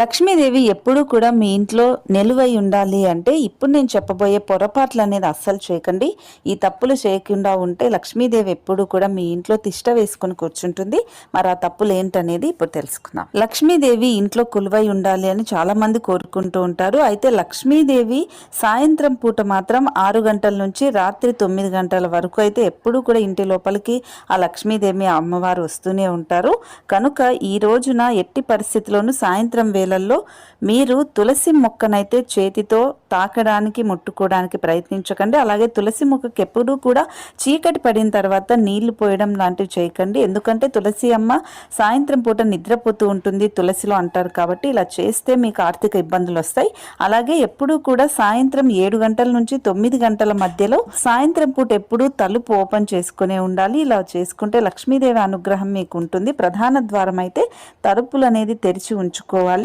లక్ష్మీదేవి ఎప్పుడూ కూడా మీ ఇంట్లో నిలువై ఉండాలి అంటే ఇప్పుడు నేను చెప్పబోయే పొరపాట్లు అనేది అస్సలు చేయకండి. ఈ తప్పులు చేయకుండా ఉంటే లక్ష్మీదేవి ఎప్పుడూ కూడా మీ ఇంట్లో తిష్ట వేసుకుని కూర్చుంటుంది. మరి ఆ తప్పులు ఏంటనేది ఇప్పుడు తెలుసుకుందాం. లక్ష్మీదేవి ఇంట్లో కొలువై ఉండాలి అని చాలా మంది కోరుకుంటూ ఉంటారు. అయితే లక్ష్మీదేవి సాయంత్రం పూట మాత్రం ఆరు గంటల నుంచి రాత్రి తొమ్మిది గంటల వరకు అయితే ఎప్పుడూ కూడా ఇంటి లోపలికి ఆ లక్ష్మీదేవి అమ్మవారు వస్తూనే ఉంటారు. కనుక ఈ రోజున ఎట్టి పరిస్థితిలోనూ సాయంత్రం వేళల్లో మీరు తులసి మొక్కనైతే చేతితో తాకడానికి ముట్టుకోవడానికి ప్రయత్నించకండి. అలాగే తులసి మొక్కకి ఎప్పుడూ కూడా చీకటి పడిన తర్వాత నీళ్ళు పోయడం లాంటివి చేయకండి. ఎందుకంటే తులసి అమ్మ సాయంత్రం పూట నిద్రపోతూ ఉంటుంది తులసిలో అంటారు కాబట్టి ఇలా చేస్తే మీకు ఆర్థిక ఇబ్బందులు వస్తాయి. అలాగే ఎప్పుడూ కూడా సాయంత్రం ఏడు గంటల నుంచి తొమ్మిది గంటల మధ్యలో సాయంత్రం పూట ఎప్పుడూ తలుపు ఓపెన్ చేసుకునే ఉండాలి. ఇలా చేసుకుంటే లక్ష్మీదేవి అనుగ్రహం మీకు ఉంటుంది. ప్రధాన ద్వారం అయితే తలుపులు అనేది తెరిచి ఉంచుకోవాలి.